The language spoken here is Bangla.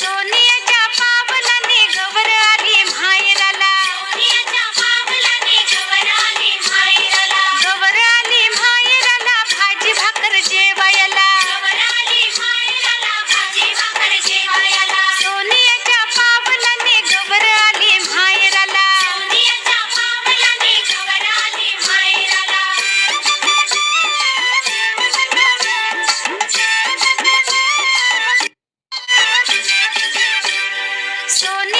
শুনি Sony.